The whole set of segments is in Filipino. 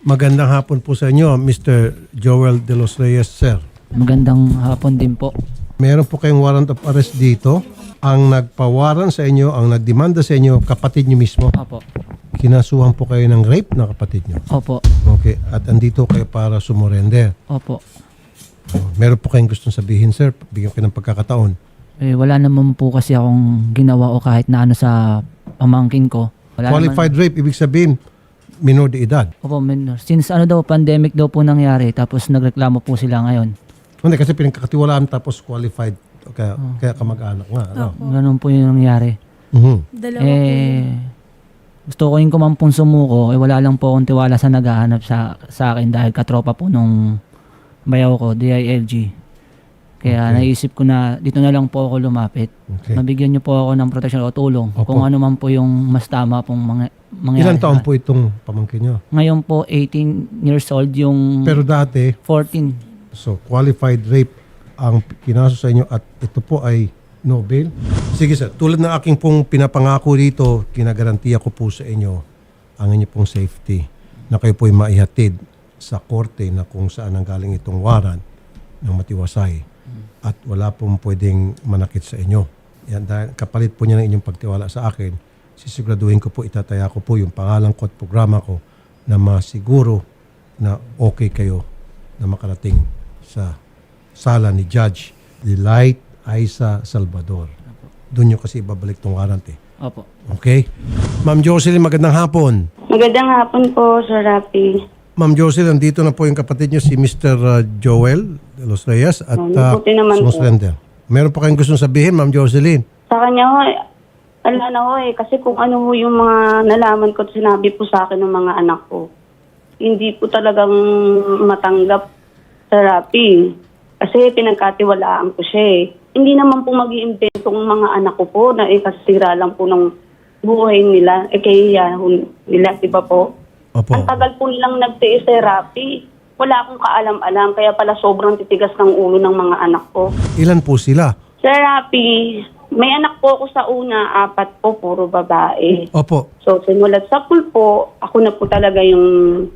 Magandang hapon po sa inyo, Mr. Joel De Los Reyes, sir. Magandang hapon din po. Meron po kayong warrant of arrest dito. Ang nagpawaran sa inyo, ang nagdemanda sa inyo, kapatid niyo mismo. Opo. Kinasuhan po kayo ng rape na kapatid niyo. Opo. Okay, at andito kayo para sumurrender. Opo. Oh, Meron po kayong gustong sabihin, sir? Bigyan ko ng pagkakataon. Eh, wala naman po kasi akong ginawa o kahit na ano sa pamangkin ko. Wala Qualified rape, ibig sabihin, minor de edad. Opo, minor. Since ano daw, pandemic daw po nangyari, tapos nagreklamo po sila ngayon. Hindi, kasi pinagkakatiwalaan tapos qualified. Kaya, kaya kamag-anak nga. Ano? Ganun po yung nangyari. Mhm. Dalawa eh, gusto ko yung kumampong sumuko, eh wala lang po akong tiwala sa naghahanap sa, sa akin dahil katropa po nung bayaw ko, DILG. Kaya Okay. naisip ko na dito na lang po ako lumapit. Okay. Mabigyan niyo po ako ng protection o tulong Opo. kung ano man po yung mas tama pong mga mangyari. Ilan taon po itong pamangkin nyo? Ngayon po 18 years old yung Pero dati, 14. so qualified rape ang kinaso sa inyo at ito po ay no bail. Sige sir, tulad ng aking pong pinapangako dito, kinagarantiya ko po sa inyo ang inyo pong safety na kayo po ay maihatid sa korte na kung saan ang galing itong warrant ng matiwasay at wala pong pwedeng manakit sa inyo. Yan, dahil kapalit po niya ng inyong pagtiwala sa akin, sisiguraduhin ko po, itataya ko po yung pangalan ko at programa ko na masiguro na okay kayo na makarating sa sala ni Judge Delight Aiza Salvador. Doon nyo kasi ibabalik tong warrant eh. Opo. Okay? Ma'am Jocelyn, magandang hapon. Magandang hapon po, Sir Rafi. Ma'am Jocelyn, nandito na po yung kapatid nyo si Mr. uh, Joel de Los Reyes at Oh, uh, mabuti naman po. sumusurrender. Meron pa kayong gustong sabihin, Ma'am Jocelyn? Sa kanya ho, eh, ala na ho eh, kasi kung ano ho yung mga nalaman ko sinabi po sa akin ng mga anak ko, hindi po talagang matanggap Rafi. Kasi pinagkatiwalaan ko siya eh. Hindi naman po mag iimbento ng mga anak ko po na eh, kasira lang po ng buhay nila. Eh kaya nila, di ba po? Opo. Ang tagal po nilang nagtiis Rafi. Wala akong kaalam-alam, kaya pala sobrang titigas ng ulo ng mga anak ko. Ilan po sila? Rapi, may anak po ako sa una, apat po, puro babae. Opo. So, simulat sa pool po, ako na po talaga yung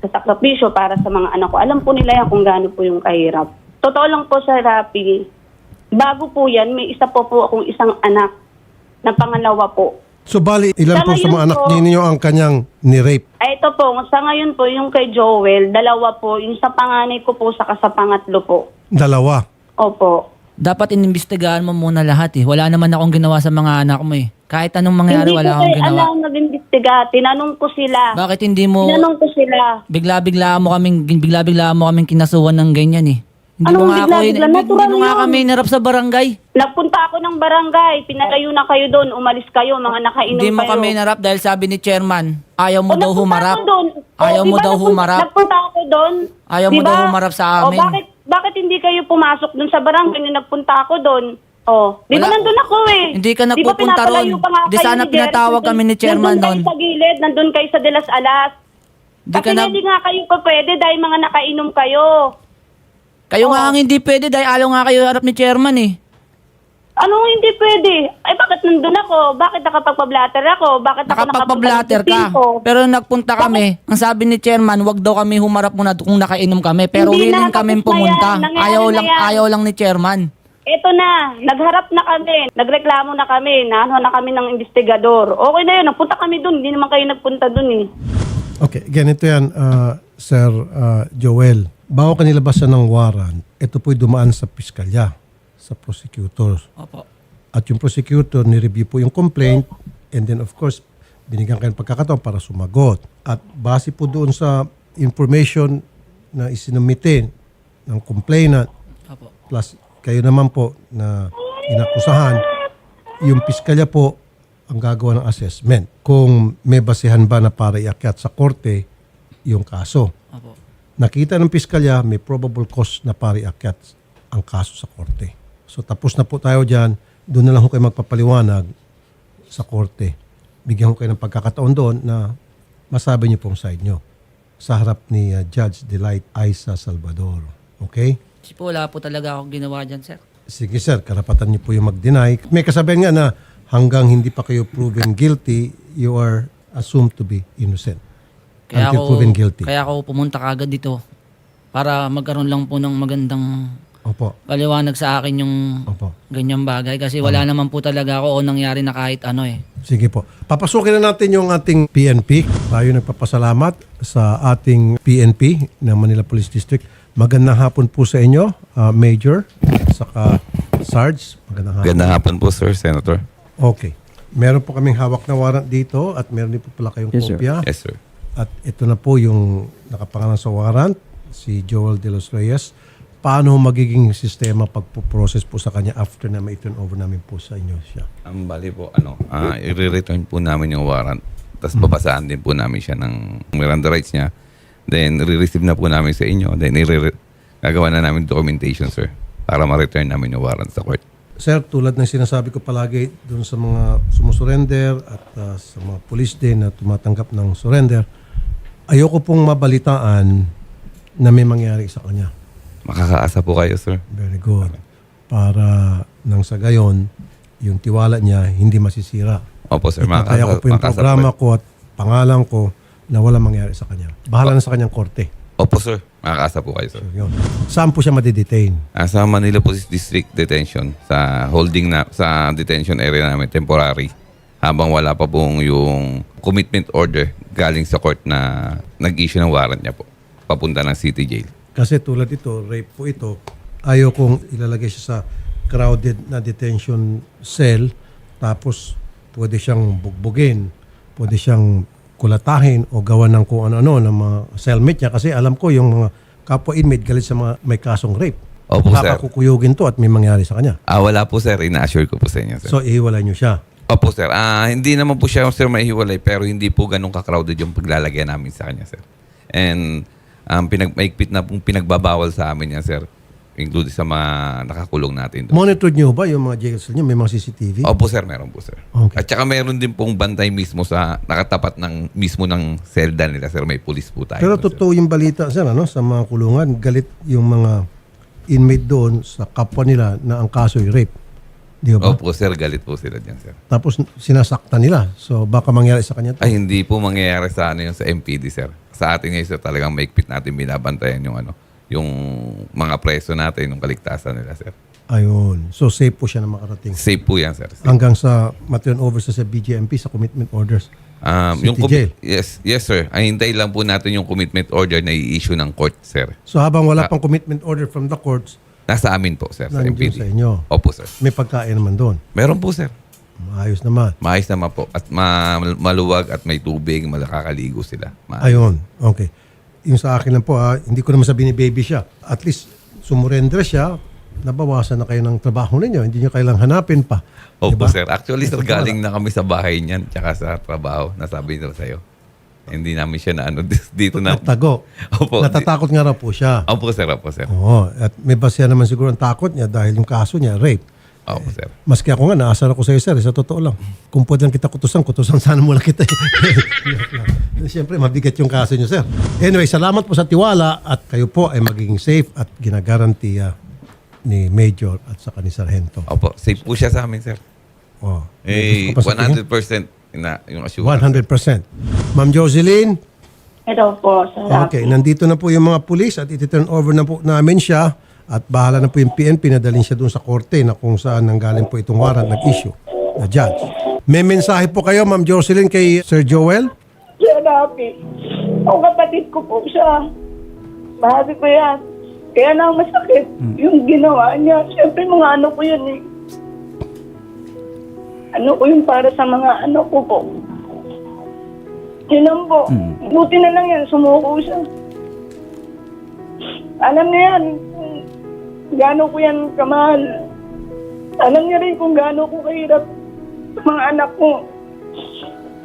sasakripisyo para sa mga anak ko. Alam po nila yan kung gaano po yung kahirap. Totoo lang po, Sir Rapi, bago po yan, may isa po po akong isang anak na pangalawa po. So bali, ilan Sa po sa ngayon mga anak po- ninyo ang kanyang ni-rape? Ay, ito po, sa ngayon po, yung kay Joel, dalawa po, yung sa panganay ko po, saka sa pangatlo po. Dalawa. Opo. Dapat inimbestigahan mo muna lahat eh. Wala naman akong ginawa sa mga anak mo eh. Kahit anong mangyari, Hindi wala ko akong kayo ginawa. alam nag-imbestiga. Tinanong ko sila. Bakit hindi mo Tinanong ko sila. bigla-bigla mo kaming bigla-bigla mo kaming kinasuhan ng ganyan eh? Hindi Anong mo nga ako, bigla-bigla? hindi, Natural hindi mo nga yun. kami inarap sa barangay. Nagpunta ako ng barangay. Pinalayo na kayo doon. Umalis kayo. Mga nakainom Hindi mo kayo. kami inarap dahil sabi ni chairman, ayaw mo O, daw nagpunta humarap. ako doon. O, Ayaw mo ba daw nagpunta- humarap. Nagpunta ako doon. Ayaw mo daw humarap sa amin. O bakit, bakit hindi kayo pumasok doon sa barangay nung nagpunta ako doon? O, di ba Wala. nandun ako eh? Hindi ka Di ba nagpupunta pinapalayo ron? pa nga Di kayo sana ni Jerry? pinatawag kami ni chairman Nandun nun. kayo sa gilid. Nandun kayo sa De Las Alas. Di Kasi ka hindi nga kayo pa pwede dahil mga nakainom kayo. Kayo nga ang hindi pwede dahil ayaw nga kayo harap ni chairman eh. Ano hindi pwede? Ay bakit nandun ako? Bakit nakapagpa-blatter ako? Bakit ako Nakapagpa-blatter ka. Pero nung nagpunta kami, ang sabi ni chairman, wag daw kami humarap muna kung nakainom kami. Pero Hindi willing na, kami tapos na pumunta. yan. Nangyari Ayaw na lang, yan. ayaw lang ni chairman. Ito na, nagharap na kami, nagreklamo na kami, naano na kami ng investigador. Okay na yun, nagpunta kami dun, hindi naman kayo nagpunta dun eh. Okay, ganito yan, uh, Sir uh, Joel. Bago ka nilabasan ng warrant, ito po'y dumaan sa piskalya, sa prosecutor. Opo. At yung prosecutor, ni-review po yung complaint and then of course, binigyan kayo ng pagkakataon para sumagot. At base po doon sa information na isinumite ng complainant Opo. plus kayo naman po na inakusahan, yung piskalya po ang gagawa ng assessment kung may basehan ba na para iakyat sa korte yung kaso. Opo. Nakita ng piskalya, may probable cause na para iakyat ang kaso sa korte. So tapos na po tayo dyan, doon na lang ho kayo magpapaliwanag sa korte. Bigyan ko kayo ng pagkakataon doon na masabi niyo pong side niyo sa harap ni uh, Judge Delight Aiza Salvador. Okay? Kasi po wala po talaga akong ginawa dyan, sir. Sige sir, karapatan niyo po yung mag-deny. May kasabihan nga na hanggang hindi pa kayo proven guilty, you are assumed to be innocent. Kaya until ako, proven guilty. Kaya ako pumunta kagad dito para magkaroon lang po ng magandang Opo, paliwanag sa akin yung opo. ganyang bagay kasi wala naman po talaga ako o nangyari na kahit ano eh. Sige po. Papasukin na natin yung ating PNP. Tayo nagpapasalamat sa ating PNP ng Manila Police District. Magandang hapon po sa inyo, uh, Major, saka Sarge. Magandang hapon. Ganda hapon po, sir, Senator. Okay. Meron po kaming hawak na warrant dito at meron din po pala kayong Yes, sir. kopya. Yes, sir. At ito na po yung nakapangalan sa warrant, si Joel De Los Reyes. Paano magiging sistema pagpo-process po sa kanya after na ma-turn over namin po sa inyo siya? Ang bali po, ano, ah, i-return po namin yung warrant. Tapos babasaan din po namin siya ng Miranda rights niya. Then, re-receive na po namin sa inyo. Then, gagawa na namin documentation, sir. Para ma-return namin yung warrant sa court. Sir, tulad ng sinasabi ko palagi doon sa mga sumusurrender at uh, sa mga police din na tumatanggap ng surrender, ayoko pong mabalitaan na may mangyari sa kanya. Makakaasa po kayo, sir. Very good. Para nang sa gayon, yung tiwala niya hindi masisira. Opo, sir. Itataya ko po yung makakaasa programa po. ko at pangalan ko na wala mangyari sa kanya. Bahala na sa kanyang korte. Opo, sir. Makakaasa po kayo, sir. Yun. Saan po siya madidetain? Ah, sa Manila Police District Detention, sa holding na, sa detention area namin, temporary. Habang wala pa pong yung commitment order galing sa court na nag-issue ng warrant niya po. Papunta ng city jail. Kasi tulad ito, rape po ito, ayaw kong ilalagay siya sa crowded na detention cell tapos pwede siyang bugbugin, pwede siyang kulatahin o gawa ng kung ano-ano ng mga cellmate niya kasi alam ko yung mga kapwa inmate galit sa mga may kasong rape. Opo, sir. Baka kukuyugin to at may mangyari sa kanya. Ah, wala po sir. Ina-assure ko po sa inyo, sir. So, ihiwalay niyo siya. Opo, sir. Ah, hindi naman po siya, sir, maihiwalay, pero hindi po ganun ka-crowded yung paglalagyan namin sa kanya, sir. And um, pinag maigpit na pong pinagbabawal sa amin yan, sir. Including sa mga nakakulong natin. doon. Monitored niyo ba yung mga jail cell niyo? May mga CCTV? Opo, sir. Meron po, sir. Okay. At saka meron din pong bantay mismo sa nakatapat ng mismo ng selda nila, sir. May pulis po tayo. Pero doon, sir. totoo yung balita sir, ano, sa mga kulungan, galit yung mga inmate doon sa kapwa nila na ang kaso ay rape. Di ba? Opo, sir. Galit po sila dyan, sir. Tapos sinasaktan nila. So baka mangyari sa kanya. to. Ay, hindi po mangyayari sa ano yung sa MPD, sir. Sa atin ngayon, sir, talagang maigpit natin binabantayan yung ano, yung mga preso natin, yung kaligtasan nila, sir. Ayun. So safe po siya na makarating. Safe po yan, sir. Safe. Hanggang sa ma-turn over sa, sa BJMP sa commitment orders. Um, City yung jail. Yes, yes, sir. Ay, hintay lang po natin yung commitment order na i-issue ng court, sir. So habang wala pang commitment order from the courts, Nasa amin po, sir, sa nandiyan MPD. sa inyo. Opo, sir. May pagkain naman doon. Meron po, sir. Maayos naman. Maayos naman po. At ma- maluwag at may tubig, malakakaligo sila. Ma- Ayun. Okay. Yung sa akin lang po, ah, hindi ko naman sabihin ni baby siya. At least, sumurrender siya, nabawasan na kayo ng trabaho ninyo. Hindi nyo kailang hanapin pa. Opo, Diba? sir. Actually, sir, galing na kami sa bahay niyan tsaka sa trabaho. Nasabi nila sa'yo. Hindi namin siya na ano, dito na. Natago. Opo. Natatakot nga raw po siya. Opo, sir. Opo, sir. Oo. At may basya naman siguro ang takot niya dahil yung kaso niya, rape. Opo, sir. Maski ako nga, naasar ako sa iyo, sir. Sa totoo lang. Kung pwede lang kita kutusan, kutusan sana mo lang kita. Siyempre, mabigat yung kaso niyo, sir. Anyway, salamat po sa tiwala at kayo po ay magiging safe at ginagarantiya ni Major at saka ni Sargento. Opo. Safe po siya sa amin, sir. Oh. Eh, Gusto ko pa sabihin? 100% na yung assurance. 100%. Ma'am Jocelyn, Ito po, sa okay, nandito na po yung mga pulis at iti-turn over na po namin siya at bahala na po yung PNP na dalhin siya doon sa korte na kung saan nanggaling po itong warrant nag-issue na judge. May mensahe po kayo, Ma'am Jocelyn, kay Sir Joel? Sir Rafi, ang kapatid ko po siya. Mahal ko yan. Kaya na masakit yung ginawa niya. Siyempre mga ano ko yun eh. Ano ko yung para sa mga ano ko po. Yun lang po. Buti na lang yan, sumuko siya. Alam niya yan, gaano ko yan kamahal. Alam niya rin kung gaano ko kahirap sa mga anak ko.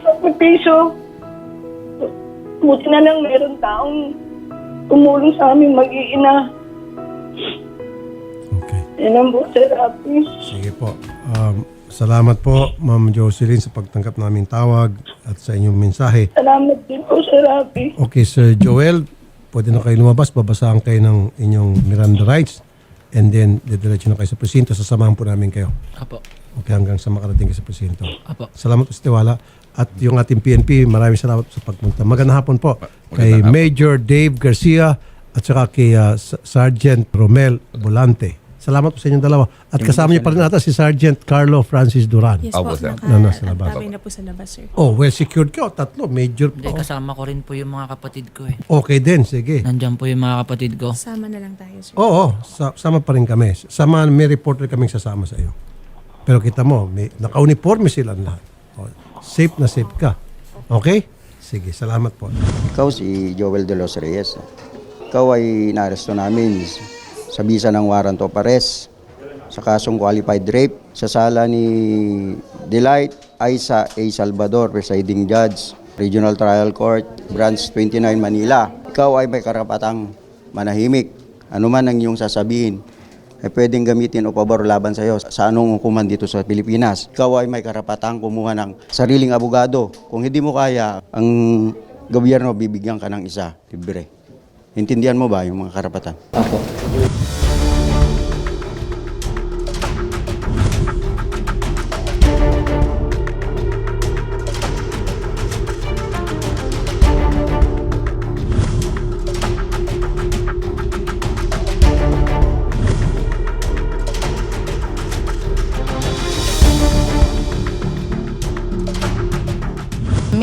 Sa piso, Buti na lang meron taong tumulong sa amin mag-iina. Okay. Yan ang po, Rafi. Sige po. Um, salamat po, Ma'am Jocelyn, sa pagtanggap naming tawag at sa inyong mensahe. Salamat din po, Sir Rafi. Okay, Sir Joel, pwede na kayo lumabas. Babasahan kayo ng inyong Miranda rights and then didiretso na kayo sa presinto. Sasamahan po namin kayo. Apo. Okay, hanggang sa makarating kayo sa presinto. Apo. Salamat po sa tiwala. at yung ating PNP, maraming salamat sa pagpunta. Magandang hapon po kay. Major Dave Garcia at saka kay uh, Sergeant Romel Volante. Salamat po sa inyong dalawa. At kasama niyo pa rin ata si Sergeant Carlo Francis Duran. Yes Opo, po, sir. Na nasa labas. naka-tabay na po sa labas, sir. Oh, well secured ka. Tatlo, major Hindi, po. kasama ko rin po yung mga kapatid ko eh. Okay din, sige. Nandyan po yung mga kapatid ko. Sama na lang tayo, sir. Oo, sa- sama pa rin kami. Sama, may reporter kaming sasama sa iyo. Pero kita mo, may, naka-uniforme sila lahat. O, safe na safe ka. Okay? Sige, salamat po. Ikaw si Joel De Los Reyes. Ikaw ay inaresto namin sa bisa ng warrant of sa kasong qualified rape sa sala ni Delight Aisa A. Salvador, presiding judge, Regional Trial Court, Branch 29, Manila. Ikaw ay may karapatang manahimik. Ano man ang iyong sasabihin, ay pwedeng gamitin o pabor laban sa iyo sa anong hukuman dito sa Pilipinas. Ikaw ay may karapatang kumuha ng sariling abogado. Kung hindi mo kaya, ang gobyerno bibigyan ka ng isa, libre. Intindihan mo ba yung mga karapatan?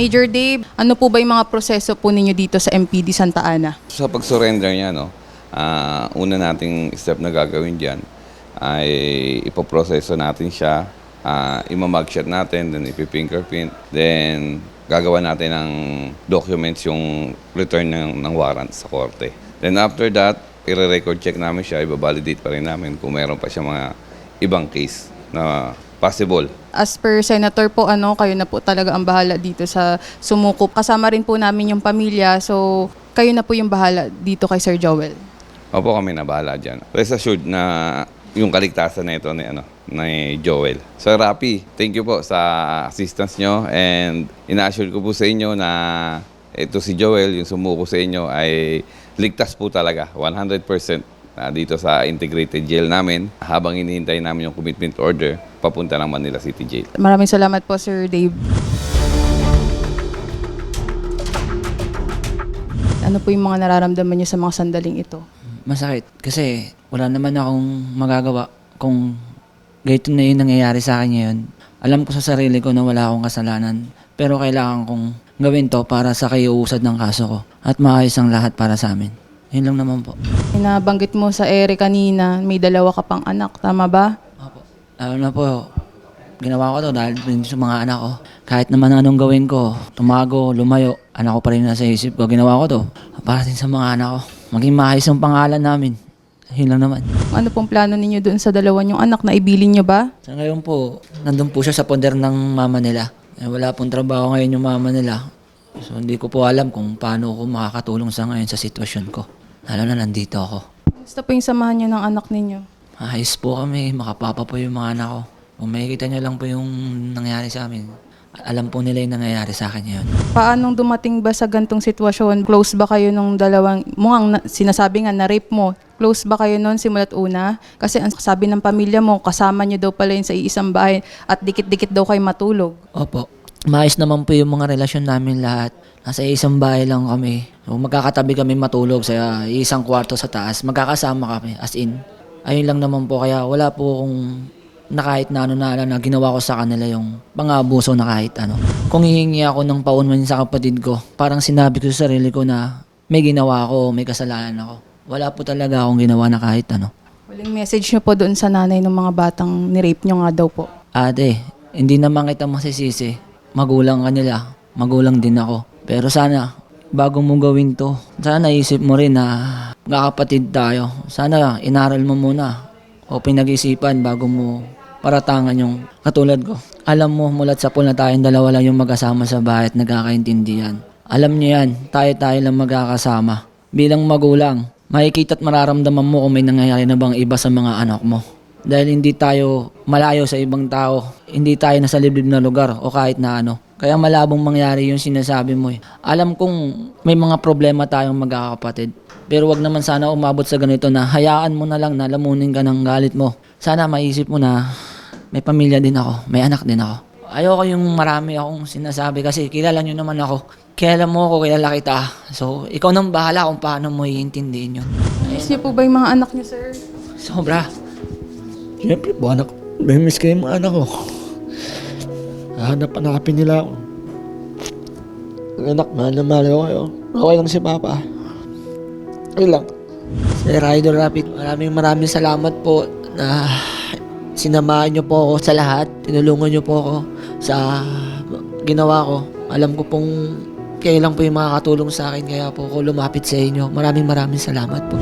Major Dave, ano po ba yung mga proseso po ninyo dito sa MPD Santa Ana? Sa pag-surrender niya, no, ah, una nating step na gagawin dyan ay ipoproseso natin siya, uh, imamugshot natin, then ipifingerprint, then gagawa natin ng documents yung return ng, ng warrant sa korte. Then after that, i-record check namin siya, ibabalidate pa rin namin kung meron pa siya mga ibang case na possible. As per Senator po, ano, kayo na po talaga ang bahala dito sa sumuko. Kasama rin po namin yung pamilya, so kayo na po yung bahala dito kay Sir Joel. Opo kami na bahala dyan. Rest assured na yung kaligtasan na ito ni, ano, ni Joel. Sir Rapi, thank you po sa assistance nyo and ina-assure ko po sa inyo na ito si Joel, yung sumuko sa inyo ay ligtas po talaga, 100% na dito sa integrated jail namin habang hinihintay namin yung commitment order papunta ng Manila City Jail. Maraming salamat po, Sir Dave. Ano po yung mga nararamdaman niyo sa mga sandaling ito? Masakit kasi wala naman akong magagawa kung ganito na yung nangyayari sa akin ngayon. Alam ko sa sarili ko na wala akong kasalanan pero kailangan kong gawin to para sa kaiuusad ng kaso ko at maayos ang lahat para sa amin. Yun lang naman po. Nabanggit mo sa ere kanina, may dalawa ka pang anak, tama ba? Opo. Lalo na po, ginawa ko to dahil din sa mga anak ko. Kahit naman anong gawin ko, tumago, lumayo, anak ko pa rin nasa isip ko, ginawa ko to para din sa mga anak ko. Maging maayos ang pangalan namin. Yun lang naman. Ano pong plano ninyo doon sa dalawa niyong anak? Naibilin niyo ba? Sa ngayon po, nandun po siya sa poder ng mama nila. Eh, wala pong trabaho ngayon yung mama nila. So hindi ko po alam kung paano ako makakatulong sa ngayon sa sitwasyon ko. Lalo na nandito ako. Gusto po yung samahan niyo ng anak ninyo? Ayos po kami, makapapa po yung mga anak ko. Kung makikita niyo lang po yung nangyari sa amin, alam po nila yung nangyayari sa akin ngayon. Paanong dumating ba sa gantong sitwasyon? Close ba kayo nung dalawang, mukhang na, sinasabi nga na rape mo, close ba kayo noon simulat una? Kasi ang sabi ng pamilya mo, kasama niyo daw pala yun sa iisang bahay at dikit-dikit daw kayo matulog. Opo. Maayos naman po yung mga relasyon namin lahat. Nasa isang bahay lang kami. So, magkakatabi kami matulog sa isang kwarto sa taas. Magkakasama kami, as in. Ayun lang naman po. Kaya wala po kung na kahit na ano na, na ginawa ko sa kanila yung pangabuso na kahit ano. Kung hihingi ako ng paumanhin sa kapatid ko, parang sinabi ko sa sarili ko na may ginawa ako, may kasalanan ako. Wala po talaga akong ginawa na kahit ano. Huling message niyo po doon sa nanay ng mga batang ni-rape niyo nga daw po. Ate, hindi naman kita masisisi. Magulang ka nila. Magulang din ako. Pero sana, bago mo gawin to, sana isip mo rin na kakapatid tayo. Sana inaral mo muna o pinag-isipan bago mo paratangan yung katulad ko. Alam mo, mulat sa pool na tayong dalawa lang yung magkasama sa bahay at nagkakaintindihan. Alam niyo yan, tayo-tayo lang magkakasama. Bilang magulang, makikita at mararamdaman mo kung may nangyayari na bang iba sa mga anak mo. Dahil hindi tayo malayo sa ibang tao, hindi tayo nasa liblib na lugar o kahit na ano. Kaya malabong mangyari yung sinasabi mo eh. Alam kong may mga problema tayong magkakapatid. Pero wag naman sana umabot sa ganito na hayaan mo na lang na lamunin ka ng galit mo. Sana maisip mo na may pamilya din ako, may anak din ako. Ayoko yung marami akong sinasabi kasi kilala nyo naman ako. Kilala mo ako, kilala kita. So, ikaw nang bahala kung paano mo iintindihin yun. Miss niyo po ba yung mga anak niyo, sir? Sobra. Siyempre po, anak, may miss ko yung mga anak ko. Hanap-hanapin nila ako. Anak, mahal na mahal ko kayo. Okay lang si Papa. Okay lang. Sir Idol Rapid, maraming maraming salamat po na sinamahan niyo po ako sa lahat. Tinulungan niyo po ako sa ginawa ko. Alam ko pong kayo lang po yung makakatulong sa akin kaya po ako lumapit sa inyo. Maraming maraming salamat po.